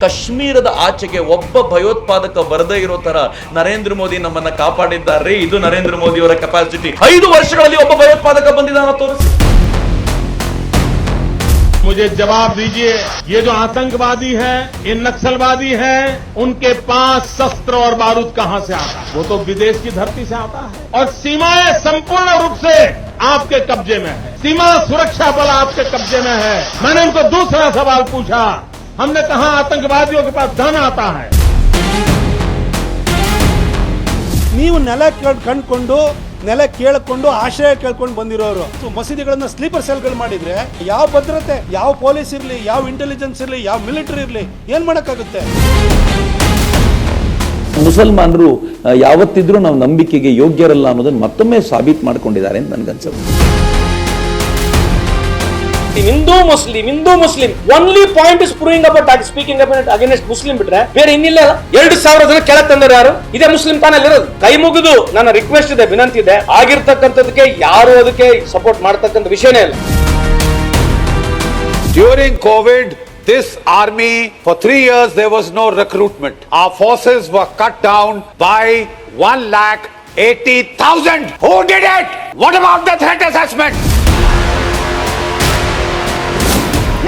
ಕಾಶ್ಮೀರದ ಆಚೆಗೆ ಒಬ್ಬ ಭಯೋತ್ಪಾದಕ ಬರದೇ ಇರೋ ತರ ನರೇಂದ್ರ ಮೋದಿ ನಮ್ಮನ್ನ ಕಾಪಾಡಿದ್ದಾರೆ ಇದು ನರೇಂದ್ರ ಮೋದಿ ಅವರ ಕೆಪಾಸಿಟಿ ಐದು ವರ್ಷಗಳಲ್ಲಿ ಒಬ್ಬ ಭಯೋತ್ಪಾದಕ ಬಂದಿದ್ದಾನ ತೋರಿಸಿ मुझे जवाब दीजिए ये जो आतंकवादी है ये नक्सलवादी है उनके पास शस्त्र और बारूद कहां से आता है वो तो विदेश की धरती से आता है और सीमाएं संपूर्ण रूप से आपके कब्जे में है सीमा सुरक्षा बल आपके कब्जे में है मैंने उनको दूसरा सवाल पूछा हमने कहा आतंकवादियों के पास धन आता है ನೀವು ನೆಲ ಕೇಳ್- ಕಂಡ್ಕೊಂಡು ನೆಲ ಕೇಳ್ಕೊಂಡು ಆಶ್ರಯ ಕೇಳ್ಕೊಂಡು ಬಂದಿರೋರು ಸೊ ಮಸೀದಿಗಳನ್ನ ಸ್ಲೀಪರ್ ಸೆಲ್ಗಳು ಮಾಡಿದ್ರೆ ಯಾವ ಭದ್ರತೆ ಯಾವ ಪೊಲೀಸ್ ಇರ್ಲಿ ಯಾವ ಇಂಟೆಲಿಜೆನ್ಸ್ ಇರ್ಲಿ ಯಾವ ಮಿಲಿಟರಿ ಇರ್ಲಿ ಏನ್ ಮಾಡಕ್ಕಾಗುತ್ತೆ ಮುಸಲ್ಮಾನರು ಆ, ಯಾವತ್ತಿದ್ರೂ ನಾವು ನಂಬಿಕೆಗೆ ಯೋಗ್ಯರಲ್ಲ ಅನ್ನೋದನ್ನ ಮತ್ತೊಮ್ಮೆ ಸಾಬೀತು ಮಾಡ್ಕೊಂಡಿದ್ದಾರೆ ಅಂತ ನನ್ಗನ್ಸುತ್ತೆ Hindu Muslim Hindu Muslim only point is proving about ಆಗಿ ಸ್ಪೀಕಿಂಗ್ ಅಬೌಟ್ ಅಗೇನೆಸ್ಟ್ ಮುಸ್ಲಿಂ ಬಿಟ್ರೆ ಬೇರೆ ಇನ್ನಿಲ್ಲ ಎರಡು ಸಾವಿರ ಜನ ಕೆಳ ತಂದ್ರೆ ಯಾರು ಇದೇ ಮುಸ್ಲಿಂ ತಾನೇ ಇರೋದು ಕೈ ಮುಗಿದು ನನ್ನ ರಿಕ್ವೆಸ್ಟ್ ಇದೆ ವಿನಂತಿ ಇದೆ ಆಗಿರ್ತಕ್ಕಂಥದಕ್ಕೆ ಯಾರು ಅದಕ್ಕೆ ಸಪೋರ್ಟ್ ಮಾಡ್ತಕ್ಕಂಥ ವಿಷಯನೇ ಇಲ್ಲ during COVID this army, for three years, there was no recruitment. Our forces were cut down by 1 lakh 80,000. Who did it? What about the threat assessment?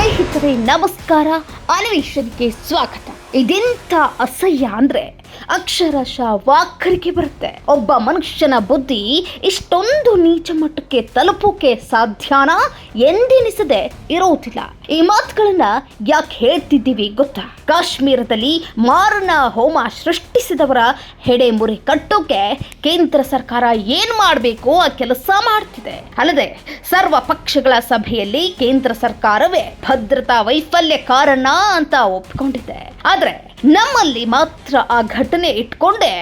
ಸ್ನೇಹಿತರೆ ನಮಸ್ಕಾರ. ಅನಿವೇಶನ್ಗೆ ಸ್ವಾಗತ. ಇದೆಂತ ಅಸಹ್ಯ ಅಂದ್ರೆ ಅಕ್ಷರಶಃ ವಾಕರಿಕೆ ಬರುತ್ತೆ. ಒಬ್ಬ ಮನುಷ್ಯನ ಬುದ್ಧಿ ಇಷ್ಟೊಂದು ನೀಚ ಮಟ್ಟಕ್ಕೆ ತಲುಪೋಕೆ ಸಾಧ್ಯನಾ? ಎಂದೆನಿಸದೆ ಇರೋದಿಲ್ಲ ಈ ಮಾತುಗಳನ್ನ ಯಾಕೆ ಹೇಳ್ತಿದ್ದೀವಿ ಗೊತ್ತಾ? ಕಾಶ್ಮೀರದಲ್ಲಿ ಮಾರಣ ಹೋಮ ಸೃಷ್ಟಿಸಿದವರ ಹೆಡೆಮುರಿ ಕಟ್ಟೋಕೆ ಕೇಂದ್ರ ಸರ್ಕಾರ ಏನ್ ಮಾಡಬೇಕು? ಆ ಕೆಲಸ ಮಾಡ್ತಿದೆ. ಅಲ್ಲದೆ, ಸರ್ವ ಪಕ್ಷಗಳ ಸಭೆಯಲ್ಲಿ ಕೇಂದ್ರ ಸರ್ಕಾರವೇ ಭದ್ರತಾ ವೈಫಲ್ಯ ಕಾರಣ ಅಂತ ಒಪ್ಕೊಂಡಿದೆ. ಆದ್ರೆ ನಮ್ಮಲ್ಲಿ ಮಾತ್ರ ಆ ಘಟನೆ ಇಟ್ಕೊಂಡೇ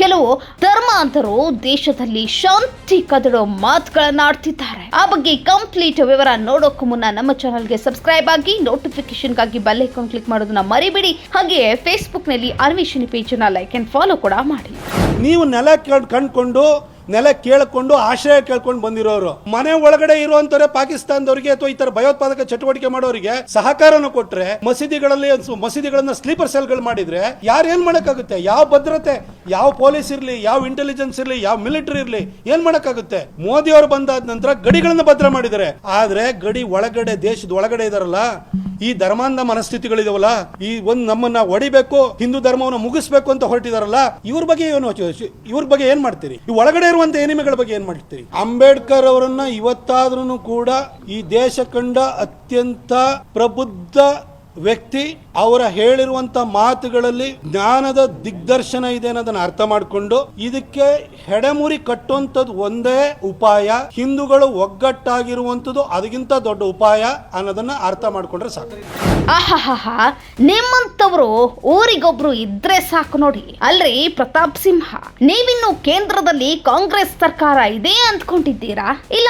ಕೆಲವು ಧರ್ಮಾಂತರು ದೇಶದಲ್ಲಿ ಶಾಂತಿ ಕದಡೋ ಮಾತುಗಳನ್ನ ಆಡ್ತಿದ್ದಾರೆ ಆ ಬಗ್ಗೆ ಕಂಪ್ಲೀಟ್ ವಿವರ ನೋಡೋಕ್ಕೂ ಮುನ್ನ ನಮ್ಮ ಚಾನಲ್ಗೆ ಸಬ್ಸ್ಕ್ರೈಬ್ ಆಗಿ ನೋಟಿಫಿಕೇಶನ್ಗಾಗಿ ಬೆಲ್ ಐಕಾನ್ ಕ್ಲಿಕ್ ಮಾಡೋದನ್ನ ಮರಿಬೇಡಿ. ಹಾಗೆಯೇ ಫೇಸ್ಬುಕ್ನಲ್ಲಿ ಅನ್ವೇಷಣೆ ಪೇಜನ್ನ ಲೈಕ್ ಅಂಡ್ ಫಾಲೋ ಕೂಡ ಮಾಡಿ. ನೀವು ನೆಲ ಕಂಡ್ಕೊಂಡು ನೆಲ ಕೇಳಿಕೊಂಡು, ಆಶ್ರಯ ಕೇಳ್ಕೊಂಡು ಬಂದಿರೋರು. ಮನೆ ಒಳಗಡೆ ಇರುವಂತವ್ರೆ ಪಾಕಿಸ್ತಾನದವರಿಗೆ ಅಥವಾ ಈ ತರ ಭಯೋತ್ಪಾದಕ ಚಟುವಟಿಕೆ ಮಾಡೋರಿಗೆ ಸಹಕಾರನ ಕೊಟ್ರೆ, ಮಸೀದಿಗಳಲ್ಲಿ ಮಸೀದಿಗಳನ್ನ ಸ್ಲೀಪರ್ ಸೆಲ್ಗಳು ಮಾಡಿದ್ರೆ ಯಾರು ಏನ್ ಮಾಡಕ್ಕಾಗುತ್ತೆ? ಯಾವ ಭದ್ರತೆ? ಯಾವ ಪೊಲೀಸ್ ಇರ್ಲಿ? ಯಾವ ಇಂಟೆಲಿಜೆನ್ಸ್ ಇರ್ಲಿ? ಯಾವ ಮಿಲಿಟರಿ ಇರ್ಲಿ? ಏನ್ ಮಾಡಕ್ಕಾಗುತ್ತೆ? ಮೋದಿ ಅವರು ಬಂದಾದ ನಂತರ ಗಡಿಗಳನ್ನ ಭದ್ರ ಮಾಡಿದ್ದಾರೆ. ಆದ್ರೆ ಗಡಿ ಒಳಗಡೆ, ದೇಶದ ಒಳಗಡೆ ಇದಾರಲ್ಲ, ಈ ಧರ್ಮಾಂಧ ಮನಸ್ಥಿತಿಗಳಿದಾವಲ್ಲ, ಈ ಒಂದ್ ನಮ್ಮನ್ನ ಹೊಡಿಬೇಕು ಹಿಂದೂ ಧರ್ಮವನ್ನು ಮುಗಿಸ್ಬೇಕು ಅಂತ ಹೊರಟಿದಾರಲ್ಲ, ಇವ್ರ ಬಗ್ಗೆ ಏನು ಇವ್ರ ಬಗ್ಗೆ ಏನ್ ಮಾಡ್ತೀರಿ? ಈ ಒಳಗಡೆ ಇರುವಂತ ಎನಿಮೆಗಳ ಬಗ್ಗೆ ಏನ್ ಮಾಡ್ತೀರಿ? ಅಂಬೇಡ್ಕರ್ ಅವರನ್ನ ಇವತ್ತಾದ್ರೂ ಕೂಡ ಈ ದೇಶ ಕಂಡ ಅತ್ಯಂತ ಪ್ರಬುದ್ಧ ವ್ಯಕ್ತಿ. ಅವರ ಹೇಳಿರುವಂತ ಮಾತುಗಳಲ್ಲಿ ಜ್ಞಾನದ ದಿಗ್ದರ್ಶನ ಇದೆ ಅನ್ನೋದನ್ನ ಅರ್ಥ ಮಾಡಿಕೊಂಡು ಇದಕ್ಕೆ ಹೆಡೆಮುರಿ ಕಟ್ಟುವಂಥದ್ದು ಒಂದೇ ಉಪಾಯ, ಹಿಂದೂಗಳು ಒಗ್ಗಟ್ಟಾಗಿರುವಂಥದ್ದು ಅದಕ್ಕಿಂತ ದೊಡ್ಡ ಉಪಾಯ ಅನ್ನೋದನ್ನ ಅರ್ಥ ಮಾಡ್ಕೊಂಡ್ರೆ ಸಾಕು. ಆಹಾಹಾಹಾ ನಿಮ್ಮಂತವರು ಊರಿಗೊಬ್ರು ಇದ್ರೆ ಸಾಕು ನೋಡಿ. ಅಲ್ರಿ ಪ್ರತಾಪ್ ಸಿಂಹ, ನೀವಿನ್ನು ಕೇಂದ್ರದಲ್ಲಿ ಕಾಂಗ್ರೆಸ್ ಸರ್ಕಾರ ಇದೆ ಅಂದ್ಕೊಂಡಿದ್ದೀರಾ? ಇಲ್ಲ,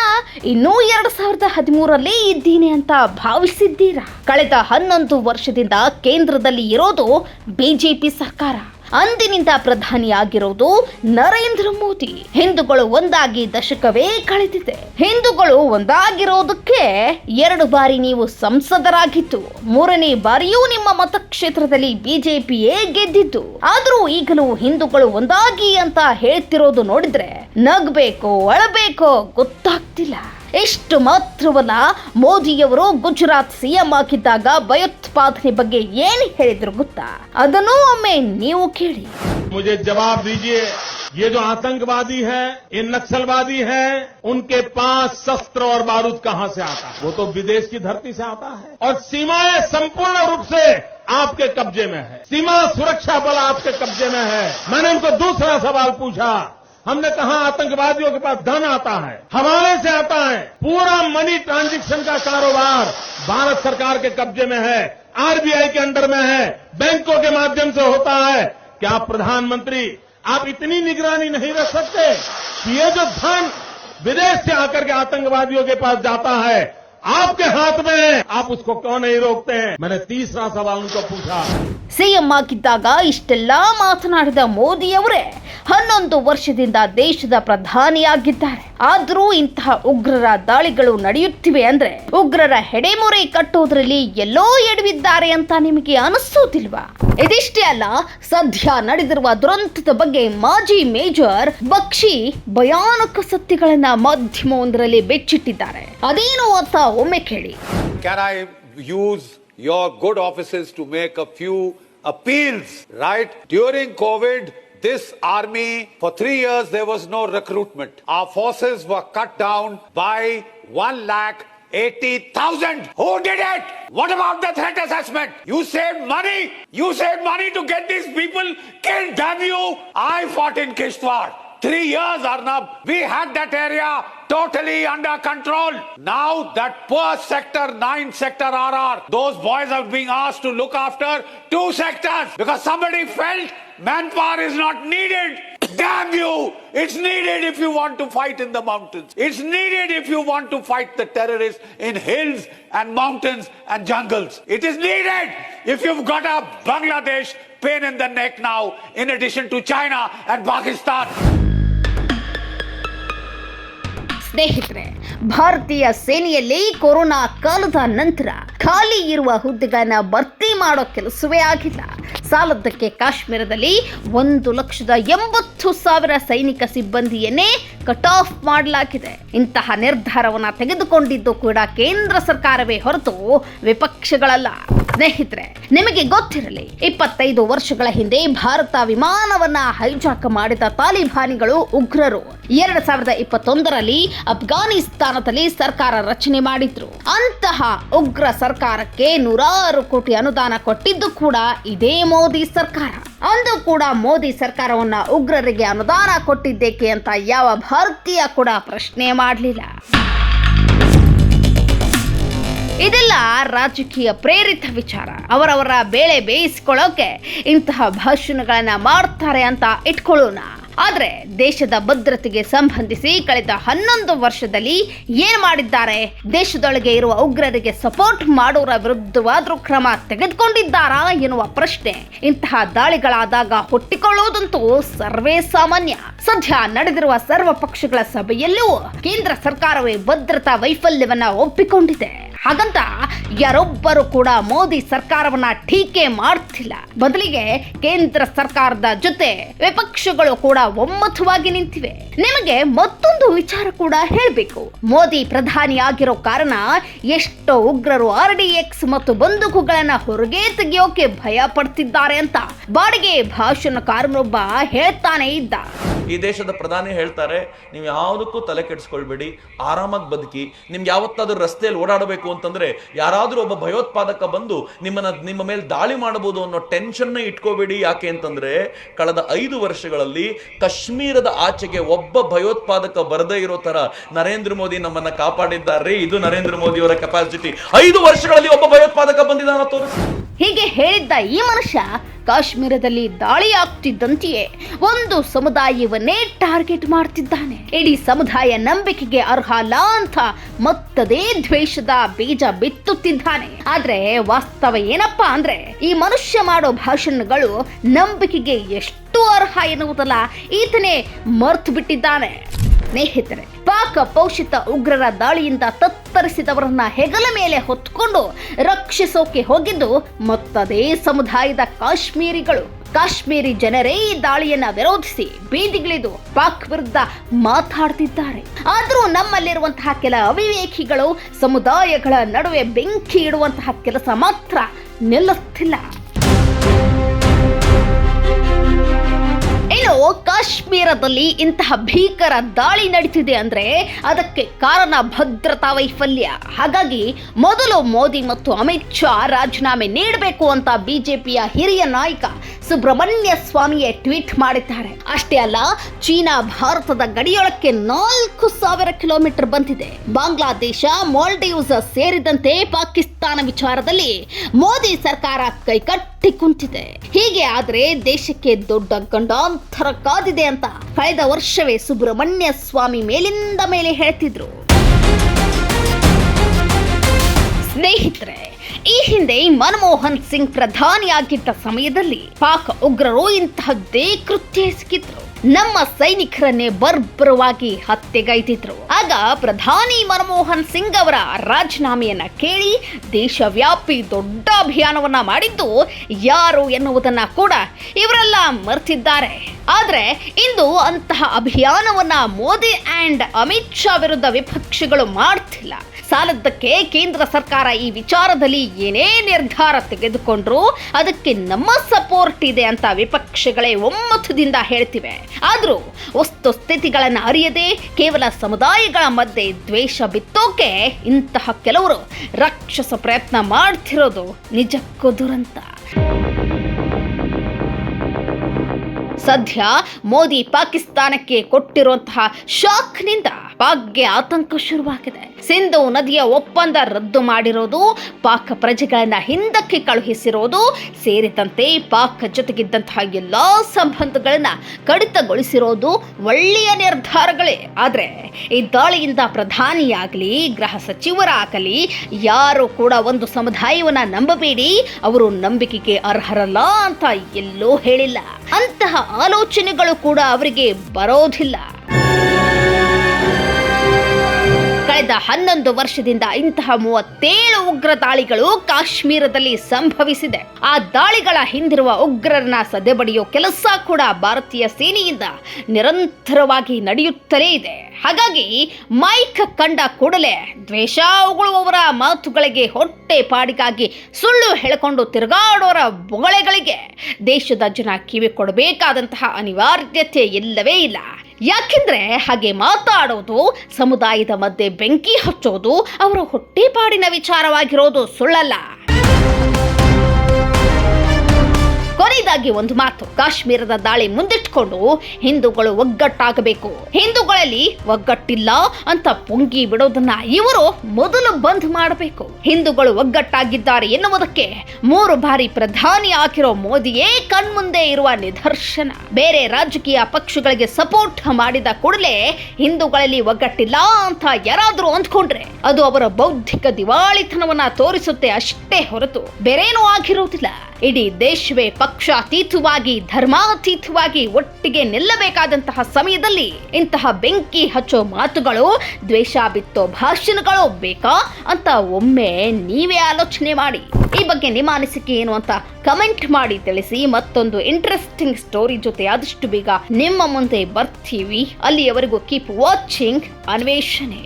ಇನ್ನೂ ಎರಡ್ ಸಾವಿರದ ಹದಿಮೂರಲ್ಲೇ ಇದ್ದೀನಿ ಅಂತ ಭಾವಿಸಿದ್ದೀರಾ? ಕಳೆದ ಹನ್ನೊಂದು ವರ್ಷದಿಂದ ಕೇಂದ್ರದಲ್ಲಿ ಇರೋದು ಬಿಜೆಪಿ ಸರ್ಕಾರ. ಅಂದಿನಿಂದ ಪ್ರಧಾನಿಯಾಗಿರೋದು ನರೇಂದ್ರ ಮೋದಿ. ಹಿಂದೂಗಳು ಒಂದಾಗಿ ದಶಕವೇ ಕಳೆದಿದೆ. ಹಿಂದೂಗಳು ಒಂದಾಗಿರೋದಕ್ಕೆ ಎರಡು ಬಾರಿ ನೀವು ಸಂಸದರಾಗಿದ್ದು, ಮೂರನೇ ಬಾರಿಯೂ ನಿಮ್ಮ ಮತಕ್ಷೇತ್ರದಲ್ಲಿ ಬಿಜೆಪಿಯೇ ಗೆದ್ದಿದ್ದು. ಆದ್ರೂ ಈಗಲೂ ಹಿಂದೂಗಳು ಒಂದಾಗಿ ಅಂತ ಹೇಳ್ತಿರೋದು ನೋಡಿದ್ರೆ ನಗ್ಬೇಕೋ, ಅಳಬೇಕೋ ಗೊತ್ತಾಗ್ತಿಲ್ಲ. ಎಷ್ಟು ಮಾತ್ರವಲ್ಲ ಮೋದಿಯವರು ಗುಜರಾತ್ ಸಿಎಂ ಆಗಿದ್ದಾಗ ಭಯೋತ್ಪಾದನೆ ಬಗ್ಗೆ ಏನು ಹೇಳಿದ್ರು ಗೊತ್ತಾ ಅದನ್ನೂ ಒಮ್ಮೆ ನೀವು ಕೇಳಿ मुझे जवाब दीजिए ये जो आतंकवादी है ये नक्सलवादी है उनके पास शस्त्र और बारूद कहां से आता है वो तो विदेश की धरती से आता है और सीमाएं संपूर्ण रूप से आपके कब्जे में है सीमा सुरक्षा बल आपके कब्जे में है मैंने उनको दूसरा सवाल पूछा हमने कहा आतंकवादियों के पास धन आता है हवाले से आता है पूरा मनी ट्रांजैक्शन का कारोबार भारत सरकार के कब्जे में है आरबीआई के अंडर में है बैंकों के माध्यम से होता है क्या प्रधानमंत्री आप इतनी निगरानी नहीं रख सकते कि ये जो धन विदेश से आकर के आतंकवादियों के पास जाता है आपके हाथ में है आप उसको क्यों नहीं रोकते हैं मैंने तीसरा सवाल उनको पूछा ಸಿಎಂ ಆಗಿದ್ದಾಗ ಇಷ್ಟೆಲ್ಲ ಮಾತನಾಡಿದ ಮೋದಿಯವರೇ ಹನ್ನೊಂದು ವರ್ಷದಿಂದ ದೇಶದ ಪ್ರಧಾನಿಯಾಗಿದ್ದಾರೆ. ಆದರೂ ಇಂತಹ ಉಗ್ರರ ದಾಳಿಗಳು ನಡೆಯುತ್ತಿವೆ ಅಂದ್ರೆ ಉಗ್ರರ ಹೆಡೆಮೊರೆ ಕಟ್ಟೋದ್ರಲ್ಲಿ ಎಲ್ಲೋ ಎಡವಿದ್ದಾರೆ ಅಂತ ನಿಮಗೆ ಅನಿಸೋದಿಲ್ವಾ ಇದಿಷ್ಟೇ ಅಲ್ಲ ಸದ್ಯ ನಡೆದಿರುವ ದುರಂತದ ಬಗ್ಗೆ ಮಾಜಿ ಮೇಜರ್ ಬಕ್ಷಿ ಭಯಾನಕ ಸತ್ಯಗಳನ್ನ ಮಾಧ್ಯಮವೊಂದರಲ್ಲಿ ಬೆಚ್ಚಿಟ್ಟಿದ್ದಾರೆ. ಅದೇನು ಅಂತ ಒಮ್ಮೆ ಕೇಳಿ. Can I use your good offices to make a few appeals, right? During COVID, this army, for three years, there was no recruitment. Our forces were cut down by one lakh 80,000. Who did it? What about the threat assessment? You saved money. You saved money to get these people killed. Damn you. I fought in Kishtwar. Three years, Arnab. We had that area totally under control. Now that poor sector 9 sector RR, those boys are being asked to look after two sectors because somebody felt manpower is not needed. Damn you! It's needed if you want to fight in the mountains. It's needed if you want to fight the terrorists in hills and mountains and jungles. It is needed if you've got a Bangladesh pain in the neck now, in addition to China and Pakistan. ಸ್ನೇಹಿತರೆ ಭಾರತೀಯ ಸೇನೆಯಲ್ಲಿ corona ಕಾಲದ ನಂತರ ಖಾಲಿ ಇರುವ ಹುದ್ದೆಗಳನ್ನ ಭರ್ತಿ ಮಾಡೋ ಕೆಲಸವೇ ಆಗಿಲ್ಲ ಸಾಲದ್ದಕ್ಕೆ ಕಾಶ್ಮೀರದಲ್ಲಿ ಒಂದು ಲಕ್ಷದ ಎಂಬತ್ತು ಸಾವಿರ ಸೈನಿಕ ಸಿಬ್ಬಂದಿಯನ್ನೇ ಕಟ್ ಆಫ್ ಮಾಡಲಾಗಿದೆ. ಇಂತಹ ನಿರ್ಧಾರವನ್ನ ತೆಗೆದುಕೊಂಡಿದ್ದು ಕೂಡ ಕೇಂದ್ರ ಸರ್ಕಾರವೇ ಹೊರತು ವಿಪಕ್ಷಗಳಲ್ಲ. ಸ್ನೇಹಿತರೆ, ನಿಮಗೆ ಗೊತ್ತಿರಲಿ, ಇಪ್ಪತ್ತೈದು ವರ್ಷಗಳ ಹಿಂದೆ ಭಾರತ ವಿಮಾನವನ್ನ ಹೈಜಾಕ್ ಮಾಡಿದ ತಾಲಿಬಾನಿಗಳು ಉಗ್ರರು. ಎರಡ್ ಸಾವಿರದ ಇಪ್ಪತ್ತೊಂದರಲ್ಲಿ ಅಫ್ಘಾನಿಸ್ತಾನದಲ್ಲಿ ಸರ್ಕಾರ ರಚನೆ ಮಾಡಿದ್ರು. ಅಂತಹ ಉಗ್ರ ಸರ್ಕಾರಕ್ಕೆ ನೂರಾರು ಕೋಟಿ ಅನುದಾನ ಕೊಟ್ಟಿದ್ದು ಕೂಡ ಇದೇ ಮೋದಿ ಸರ್ಕಾರ. ಅಂದು ಕೂಡ ಮೋದಿ ಸರ್ಕಾರವನ್ನ ಉಗ್ರರಿಗೆ ಅನುದಾನ ಕೊಟ್ಟಿದ್ದೇಕೆ ಅಂತ ಯಾವ ಭಾರತೀಯ ಕೂಡ ಪ್ರಶ್ನೆ ಮಾಡಲಿಲ್ಲ. ಇದೆಲ್ಲ ರಾಜಕೀಯ ಪ್ರೇರಿತ ವಿಚಾರ. ಅವರವರ ಬೇಳೆ ಬೇಯಿಸಿಕೊಳ್ಳೋಕೆ ಇಂತಹ ಭಾಷಣಗಳನ್ನ ಮಾಡ್ತಾರೆ ಅಂತ ಇಟ್ಕೊಳ್ಳೋಣ. ಆದ್ರೆ ದೇಶದ ಭದ್ರತೆಗೆ ಸಂಬಂಧಿಸಿ ಕಳೆದ ಹನ್ನೊಂದು ವರ್ಷದಲ್ಲಿ ಏನ್ ಮಾಡಿದ್ದಾರೆ? ದೇಶದೊಳಗೆ ಇರುವ ಉಗ್ರರಿಗೆ ಸಪೋರ್ಟ್ ಮಾಡೋರ ವಿರುದ್ಧವಾದರೂ ಕ್ರಮ ತೆಗೆದುಕೊಂಡಿದ್ದಾರಾ ಎನ್ನುವ ಪ್ರಶ್ನೆ ಇಂತಹ ದಾಳಿಗಳಾದಾಗ ಹುಟ್ಟಿಕೊಳ್ಳುವುದಂತೂ ಸರ್ವೇ ಸಾಮಾನ್ಯ. ಸದ್ಯ ನಡೆದಿರುವ ಸರ್ವ ಪಕ್ಷಗಳ ಸಭೆಯಲ್ಲೂ ಕೇಂದ್ರ ಸರ್ಕಾರವೇ ಭದ್ರತಾ ವೈಫಲ್ಯವನ್ನ ಒಪ್ಪಿಕೊಂಡಿದೆ. ಹಾಗಂತ ಯಾರೊಬ್ಬರು ಕೂಡ ಮೋದಿ ಸರ್ಕಾರವನ್ನ ಟೀಕೆ ಮಾಡ್ತಿಲ್ಲ. ಬದಲಿಗೆ ಕೇಂದ್ರ ಸರ್ಕಾರದ ಜೊತೆ ವಿಪಕ್ಷಗಳು ಕೂಡ ಒಮ್ಮತವಾಗಿ ನಿಂತಿವೆ. ನಿಮಗೆ ಮತ್ತೊಂದು ವಿಚಾರ ಕೂಡ ಹೇಳಬೇಕು. ಮೋದಿ ಪ್ರಧಾನಿ ಆಗಿರೋ ಕಾರಣ ಎಷ್ಟೋ ಉಗ್ರರು ಆರ್ ಡಿ ಎಕ್ಸ್ ಮತ್ತು ಬಂದೂಕುಗಳನ್ನ ಹೊರಗೆ ತೆಗೆಯೋಕೆ ಭಯ ಪಡ್ತಿದ್ದಾರೆ ಅಂತ ಬಾಡಿಗೆ ಭಾಷಣಕಾರನೊಬ್ಬ ಹೇಳ್ತಾನೆ ಇದ್ದ. ಈ ದೇಶದ ಪ್ರಧಾನಿ ಹೇಳ್ತಾರೆ, ನೀವು ಯಾವುದಕ್ಕೂ ತಲೆ ಕೆಡಿಸ್ಕೊಳ್ಬೇಡಿ, ಆರಾಮಾಗಿ ಬದುಕಿ, ನಿಮ್ಗೆ ಯಾವತ್ತಾದ್ರೂ ರಸ್ತೆಯಲ್ಲಿ ಓಡಾಡಬೇಕು ಅಂತಂದ್ರೆ ಯಾರಾದ್ರೂ ಒಬ್ಬ ಭಯೋತ್ಪಾದಕ ಬಂದು ನಿಮ್ಮನ್ನ ನಿಮ್ಮ ಮೇಲೆ ದಾಳಿ ಮಾಡಬಹುದು ಅನ್ನೋ ಟೆನ್ಷನ್ ಇಟ್ಕೋಬೇಡಿ. ಯಾಕೆ ಅಂತಂದ್ರೆ ಕಳೆದ ಐದು ವರ್ಷಗಳಲ್ಲಿ ಕಾಶ್ಮೀರದ ಆಚೆಗೆ ಒಬ್ಬ ಭಯೋತ್ಪಾದಕ ಬರದೇ ಇರೋ ತರ ನರೇಂದ್ರ ಮೋದಿ ನಮ್ಮನ್ನ ಕಾಪಾಡಿದ್ದಾರೆ. ಇದು ನರೇಂದ್ರ ಮೋದಿ ಅವರ ಕೆಪಾಸಿಟಿ ಐದು ವರ್ಷಗಳಲ್ಲಿ ಒಬ್ಬ ಭಯೋತ್ಪಾದಕ ಬಂದಿದ್ದಾನ ತೋರಿಸಿ. ಹೀಗೆ ಹೇಳಿದ್ದ ಈ ಮನುಷ್ಯ ಕಾಶ್ಮೀರದಲ್ಲಿ ದಾಳಿ ಆಗ್ತಿದ್ದಂತೆಯೇ ಒಂದು ಸಮುದಾಯವನ್ನೇ ಟಾರ್ಗೆಟ್ ಮಾಡ್ತಿದ್ದಾನೆ. ಇಡೀ ಸಮುದಾಯ ನಂಬಿಕೆಗೆ ಅರ್ಹ ಅಲ್ಲ ಅಂತ ಮತ್ತದೇ ದ್ವೇಷದ ಬೀಜ ಬಿತ್ತುತ್ತಿದ್ದಾನೆ. ಆದ್ರೆ ವಾಸ್ತವ ಏನಪ್ಪಾ ಅಂದ್ರೆ, ಈ ಮನುಷ್ಯ ಮಾಡೋ ಭಾಷಣಗಳು ನಂಬಿಕೆಗೆ ಎಷ್ಟು ಅರ್ಹ ಎನ್ನುವುದಲ್ಲ, ಈತನೇ ಮರ್ತು ಬಿಟ್ಟಿದ್ದಾನೆ ಸ್ನೇಹಿತರೆ, ಪಾಕ ಪೋಷಿತ ಉಗ್ರರ ದಾಳಿಯಿಂದ ತತ್ತರಿಸಿದವರನ್ನ ಹೆಗಲ ಮೇಲೆ ಹೊತ್ಕೊಂಡು ರಕ್ಷಿಸೋಕೆ ಹೋಗಿದ್ದು ಮತ್ತದೇ ಸಮುದಾಯದ ಕಾಶ್ಮೀರಿಗಳು. ಕಾಶ್ಮೀರಿ ಜನರೇ ಈ ದಾಳಿಯನ್ನ ವಿರೋಧಿಸಿ ಬೀದಿಗಿಳಿದು ಪಾಕ್ ವಿರುದ್ಧ ಮಾತಾಡ್ತಿದ್ದಾರೆ. ಆದರೂ ನಮ್ಮಲ್ಲಿರುವಂತಹ ಕೆಲ ಅವಿವೇಕಿಗಳು ಸಮುದಾಯಗಳ ನಡುವೆ ಬೆಂಕಿ ಇಡುವಂತಹ ಕೆಲಸ ಮಾತ್ರ ನಿಲ್ಲುತ್ತಿಲ್ಲ. ಇನ್ನು ಕಾಶ್ಮೀರದಲ್ಲಿ ಇಂತಹ ಭೀಕರ ದಾಳಿ ನಡೀತಿದೆ ಅಂದ್ರೆ ಅದಕ್ಕೆ ಕಾರಣ ಭದ್ರತಾ ವೈಫಲ್ಯ. ಹಾಗಾಗಿ ಮೊದಲು ಮೋದಿ ಮತ್ತು ಅಮಿತ್ ಶಾ ರಾಜೀನಾಮೆ ನೀಡಬೇಕು ಅಂತ ಬಿಜೆಪಿಯ ಹಿರಿಯ ನಾಯಕ ಸುಬ್ರಹ್ಮಣ್ಯ ಸ್ವಾಮಿಯೇ ಟ್ವೀಟ್ ಮಾಡಿದ್ದಾರೆ. ಅಷ್ಟೇ ಅಲ್ಲ, ಚೀನಾ ಭಾರತದ ಗಡಿಯೊಳಕ್ಕೆ ನಾಲ್ಕು ಸಾವಿರ ಕಿಲೋಮೀಟರ್ ಬಂದಿದೆ. ಬಾಂಗ್ಲಾದೇಶ, ಮಾಲ್ಡೀವ್ಸ್ ಸೇರಿದಂತೆ ಪಾಕಿಸ್ತಾನ ವಿಚಾರದಲ್ಲಿ ಮೋದಿ ಸರ್ಕಾರ ಕೈಕಟ್ಟಿ ಕುಂತಿದೆ. ಹೀಗೆ ಆದ್ರೆ ದೇಶಕ್ಕೆ ದೊಡ್ಡ ಗಂಡಾಂತರ ಕಾದಿದೆ ಅಂತ ಕಳೆದ ವರ್ಷವೇ ಸುಬ್ರಹ್ಮಣ್ಯ ಸ್ವಾಮಿ ಮೇಲಿಂದ ಮೇಲೆ ಹೇಳ್ತಿದ್ರು. ಸ್ನೇಹಿತರೆ, ಈ ಹಿಂದೆ ಮನಮೋಹನ್ ಸಿಂಗ್ ಪ್ರಧಾನಿಯಾಗಿದ್ದ ಸಮಯದಲ್ಲಿ ಪಾಕ್ ಉಗ್ರರು ಇಂತಹದ್ದೇ ಕೃತ್ಯ ಎಸಗಿದ್ರು. ನಮ್ಮ ಸೈನಿಕರನ್ನೇ ಬರ್ಬರವಾಗಿ ಹತ್ಯೆಗೈದಿದ್ರು. ಆಗ ಪ್ರಧಾನಿ ಮನಮೋಹನ್ ಸಿಂಗ್ ಅವರ ರಾಜೀನಾಮೆಯನ್ನ ಕೇಳಿ ದೇಶವ್ಯಾಪಿ ದೊಡ್ಡ ಅಭಿಯಾನವನ್ನ ಮಾಡಿದ್ದು ಯಾರು ಎನ್ನುವುದನ್ನ ಕೂಡ ಇವರೆಲ್ಲ ಮರ್ತಿದ್ದಾರೆ. ಆದ್ರೆ ಇಂದು ಅಂತಹ ಅಭಿಯಾನವನ್ನ ಮೋದಿ ಅಂಡ್ ಅಮಿತ್ ಶಾ ವಿರುದ್ಧ ವಿಪಕ್ಷಗಳು ಮಾಡ್ತಿಲ್ಲ. ಸಾಲದ್ದಕ್ಕೆ ಕೇಂದ್ರ ಸರ್ಕಾರ ಈ ವಿಚಾರದಲ್ಲಿ ಏನೇ ನಿರ್ಧಾರ ತೆಗೆದುಕೊಂಡ್ರು ಅದಕ್ಕೆ ನಮ್ಮ ಸಪೋರ್ಟ್ ಇದೆ ಅಂತ ವಿಪಕ್ಷಗಳೇ ಒಮ್ಮತದಿಂದ ಹೇಳ್ತಿವೆ. ಆದರೂ ವಸ್ತು ಸ್ಥಿತಿಗಳನ್ನು ಅರಿಯದೆ ಕೇವಲ ಸಮುದಾಯಗಳ ಮಧ್ಯೆ ದ್ವೇಷ ಬಿತ್ತೋಕೆ ಇಂತಹ ಕೆಲವರು ರಕ್ಷಿಸೋ ಪ್ರಯತ್ನ ಮಾಡ್ತಿರೋದು ನಿಜಕ್ಕೂ ದುರಂತ. ಸದ್ಯ ಮೋದಿ ಪಾಕಿಸ್ತಾನಕ್ಕೆ ಕೊಟ್ಟಿರುವಂತಹ ಶಾಕ್ನಿಂದ ಪಾಕ್ಗೆ ಆತಂಕ ಶುರುವಾಗಿದೆ. ಸಿಂಧು ನದಿಯ ಒಪ್ಪಂದ ರದ್ದು ಮಾಡಿರೋದು, ಪಾಕ್ ಪ್ರಜೆಗಳನ್ನ ಹಿಂದಕ್ಕೆ ಕಳುಹಿಸಿರೋದು, ಸೇರಿದಂತೆ ಪಾಕ್ ಜೊತೆಗಿದ್ದಂತಹ ಎಲ್ಲಾ ಸಂಬಂಧಗಳನ್ನ ಕಡಿತಗೊಳಿಸಿರೋದು ಒಳ್ಳೆಯ ನಿರ್ಧಾರಗಳೇ. ಆದರೆ ಈ ದಾಳಿಯಿಂದ ಪ್ರಧಾನಿಯಾಗಲಿ, ಗೃಹ ಸಚಿವರಾಗಲಿ ಯಾರು ಕೂಡ ಒಂದು ಸಮುದಾಯವನ್ನ ನಂಬಬೇಡಿ, ಅವರು ನಂಬಿಕೆಗೆ ಅರ್ಹರಲ್ಲ ಅಂತ ಎಲ್ಲೂ ಹೇಳಿಲ್ಲ. ಅಂತಹ ಆಲೋಚನೆಗಳು ಕೂಡ ಅವರಿಗೆ ಬರೋದಿಲ್ಲ. ಕಳೆದ ಹನ್ನೊಂದು ವರ್ಷದಿಂದ ಇಂತಹ ಮೂವತ್ತೇಳು ಉಗ್ರ ದಾಳಿಗಳು ಕಾಶ್ಮೀರದಲ್ಲಿ ಸಂಭವಿಸಿದೆ. ಆ ದಾಳಿಗಳ ಹಿಂದಿರುವ ಉಗ್ರರನ್ನ ಸದೆಬಡಿಯೋ ಕೆಲಸ ಕೂಡ ಭಾರತೀಯ ಸೇನೆಯಿಂದ ನಿರಂತರವಾಗಿ ನಡೆಯುತ್ತಲೇ ಇದೆ. ಹಾಗಾಗಿ ಮೈಕ್ ಕಂಡ ಕೂಡಲೇ ದ್ವೇಷ ಉಗುಳುವವರ ಮಾತುಗಳಿಗೆ ಹೊಟ್ಟೆ ಪಾಡಿಗಾಗಿ ಸುಳ್ಳು ಹೇಳಿಕೊಂಡು ತಿರುಗಾಡೋರ ಬೊಗಳೆಗಳಿಗೆ ದೇಶದ ಜನ ಕಿವಿ ಕೊಡಬೇಕಾದಂತಹ ಅನಿವಾರ್ಯತೆ ಇಲ್ಲವೇ ಇಲ್ಲ. ಯಾಕೆಂದ್ರೆ ಹಾಗೆ ಮಾತಾಡೋದು ಸಮುದಾಯದ ಮಧ್ಯೆ ಬೆಂಕಿ ಹಚ್ಚೋದು ಅವರ ಹೊಟ್ಟೆಪಾಡಿನ ವಿಚಾರವಾಗಿರೋದು ಸುಳ್ಳಲ್ಲ. ಕೊನೆಯದಾಗಿ ಒಂದು ಮಾತು. ಕಾಶ್ಮೀರದ ದಾಳಿ ಮುಂದಿಟ್ಕೊಂಡು ಹಿಂದೂಗಳು ಒಗ್ಗಟ್ಟಾಗಬೇಕು. ಹಿಂದೂಗಳಲ್ಲಿ ಒಗ್ಗಟ್ಟಿಲ್ಲ ಅಂತ ಪೊಂಗಿ ಬಿಡೋದನ್ನ ಇವರು ಮೊದಲು ಬಂದ್ ಮಾಡಬೇಕು. ಹಿಂದೂಗಳು ಒಗ್ಗಟ್ಟಾಗಿದ್ದಾರೆ ಎನ್ನುವುದಕ್ಕೆ ಮೂರು ಬಾರಿ ಪ್ರಧಾನಿ ಆಗಿರೋ ಮೋದಿಯೇ ಕಣ್ಮುಂದೆ ಇರುವ ನಿದರ್ಶನ. ಬೇರೆ ರಾಜಕೀಯ ಪಕ್ಷಗಳಿಗೆ ಸಪೋರ್ಟ್ ಮಾಡಿದ ಕೂಡಲೇ ಹಿಂದೂಗಳಲ್ಲಿ ಒಗ್ಗಟ್ಟಿಲ್ಲ ಅಂತ ಯಾರಾದ್ರೂ ಅಂದ್ಕೊಂಡ್ರೆ ಅದು ಅವರ ಬೌದ್ಧಿಕ ದಿವಾಳಿತನವನ್ನ ತೋರಿಸುತ್ತೆ ಅಷ್ಟೇ ಹೊರತು. ಬೇರೇನೂ ಆಗಿರುವುದಿಲ್ಲ ಇಡೀ ದೇಶವೇ ಪಕ್ಷಾತೀತವಾಗಿ, ಧರ್ಮಾತೀತವಾಗಿ ಒಟ್ಟಿಗೆ ನಿಲ್ಲಬೇಕಾದಂತಹ ಸಮಯದಲ್ಲಿ ಇಂತಹ ಬೆಂಕಿ ಹಚ್ಚೋ ಮಾತುಗಳು, ದ್ವೇಷ ಬಿತ್ತೋ ಭಾಷಣಗಳು ಬೇಕಾ ಅಂತ ಒಮ್ಮೆ ನೀವೇ ಆಲೋಚನೆ ಮಾಡಿ. ಈ ಬಗ್ಗೆ ನಿಮ್ಮ ಅನಿಸಿಕೆ ಏನು ಅಂತ ಕಮೆಂಟ್ ಮಾಡಿ ತಿಳಿಸಿ. ಮತ್ತೊಂದು ಇಂಟ್ರೆಸ್ಟಿಂಗ್ ಸ್ಟೋರಿ ಜೊತೆ ಆದಷ್ಟು ಬೇಗ ನಿಮ್ಮ ಮುಂದೆ ಬರ್ತೀವಿ. ಅಲ್ಲಿಯವರೆಗೂ ಕೀಪ್ ವಾಚಿಂಗ್ ಅನ್ವೇಷಣೆ.